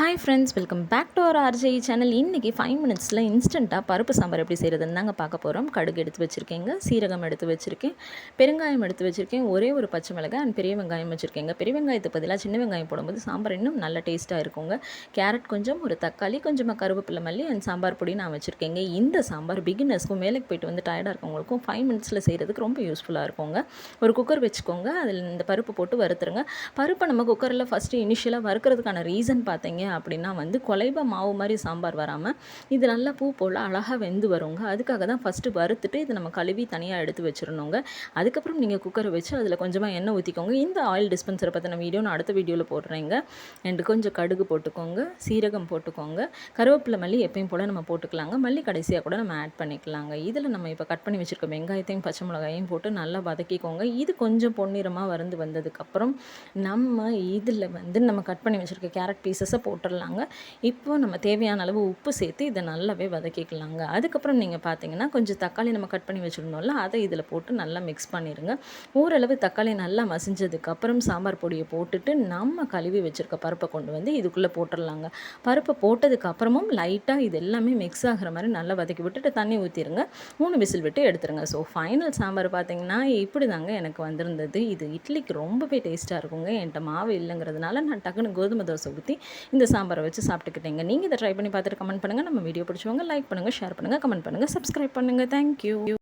Hi friends welcome back to our RG channel இன்றைக்கி five மினிட்ஸில் இன்ஸ்டண்ட்டாக பருப்பு சாம்பார் எப்படி செய்கிறதுன்னு தாங்க பார்க்க போகிறோம் கடுகு எடுத்து வச்சுருக்கேங்க சீரகம் எடுத்து வச்சுருக்கேன் பெருங்காயம் எடுத்து வச்சுருக்கேன் ஒரே ஒரு பச்சை மிளகாய் அண்ட் பெரிய வெங்காயம் வச்சுருக்கேங்க. பெரிய வெங்காயத்துக்கு பதிலாக சின்ன வெங்காயம் போடும்போது சாம்பார் இன்னும் நல்ல டேஸ்ட்டாக இருக்குங்க. கேரட் கொஞ்சம் ஒரு தக்காளி கொஞ்சமாக கருவேப்பிலை மல்லி அண்ட் சாம்பார் பொடி நான் வச்சுருக்கேங்க. இந்த சாம்பார் பிகினர்ஸ்க்கும் வேலைக்கு போயிட்டு வந்து டயர்டாக இருக்கவங்களுக்கும் ஃபைவ் மினிட்ஸில் செய்கிறதுக்கு ரொம்ப யூஸ்ஃபுல்லாக இருக்குங்க. ஒரு குக்கர் வச்சுக்கோங்க அதில் இந்த பருப்பு போட்டு வறுத்துருங்க. பருப்பை நம்ம குக்கரில் ஃபஸ்ட்டு இனிஷியலாக வறுக்கிறதுக்கான ரீசன் பார்த்தீங்க அப்படின்னா வந்து கொலைப மாவு மாதிரி சாம்பார் வராமல் இது நல்லா பூ போல் அழகாக வெந்து வருங்க. அதுக்காக தான் ஃபஸ்ட்டு வறுத்துட்டு இதை நம்ம கழுவி தனியாக எடுத்து வச்சிடணுங்க. அதுக்கப்புறம் நீங்கள் குக்கரை வச்சு அதில் கொஞ்சமாக எண்ணெய் ஊற்றிக்கோங்க இந்த ஆயில் டிஸ்பென்சரை பற்றின வீடியோ நான் அடுத்த வீடியோவில் போடுறேங்க. ரெண்டு கொஞ்சம் கடுகு போட்டுக்கோங்க. சீரகம் போட்டுக்கோங்க. கருவேப்பிலை மல்லி எப்பயும் போல் நம்ம போட்டுக்கலாங்க. மல்லி கடைசியாக கூட நம்ம ஆட் பண்ணிக்கலாங்க. இதில் நம்ம இப்போ கட் பண்ணி வச்சுருக்க வெங்காயத்தையும் பச்சை மிளகாயும் போட்டு நல்லா வதக்கிக்கோங்க. இது கொஞ்சம் பொன்னிறமாக வருந்து வந்ததுக்கப்புறம் நம்ம இதில் வந்து நம்ம கட் பண்ணி வச்சுருக்க கேரட் பீசஸை போட்டுடலாங்க. இப்போ நம்ம தேவையான அளவு உப்பு சேர்த்து இதை நல்லாவே வதக்கிக்கலாங்க. அதுக்கப்புறம் நீங்கள் பார்த்தீங்கன்னா கொஞ்சம் தக்காளி நம்ம கட் பண்ணி வச்சுருந்தோம்ல அதை இதில் போட்டு நல்லா மிக்ஸ் பண்ணிடுங்க ஓரளவு தக்காளி நல்லா மசிஞ்சதுக்கப்புறம் சாம்பார் பொடியை போட்டுட்டு நம்ம கழுவி வச்சுருக்க பருப்பை கொண்டு வந்து இதுக்குள்ளே போட்டுடலாங்க. பருப்பை போட்டதுக்கப்புறமும் லைட்டாக இது எல்லாமே மிக்ஸ் ஆகிற மாதிரி நல்லா வதக்கி விட்டுட்டு தண்ணி ஊற்றிடுங்க மூணு விசில் விட்டு எடுத்துருங்க. ஸோ ஃபைனல் சாம்பார் பார்த்தீங்கன்னா இப்படி தாங்க எனக்கு வந்திருந்தது. இது இட்லிக்கு ரொம்பவே டேஸ்ட்டாக இருக்குங்க. என்கிட்ட மாவு இல்லைங்கிறதுனால நான் டக்குன்னு கோதுமை தோசை ஊற்றி இந்த சாம்பாரை வச்சு சாப்பிட்டுக்கிட்டீங்க. நீங்கள் இதை ட்ரை பண்ணி பார்த்துட்டு கமெண்ட் பண்ணுங்கள் நம்ம வீடியோ பிடிச்சவங்க லைக் பண்ணுங்கள் ஷேர் பண்ணுங்கள் கமெண்ட் பண்ணுங்கள் சப்ஸ்கிரைப் பண்ணுங்கள் தேங்க்யூ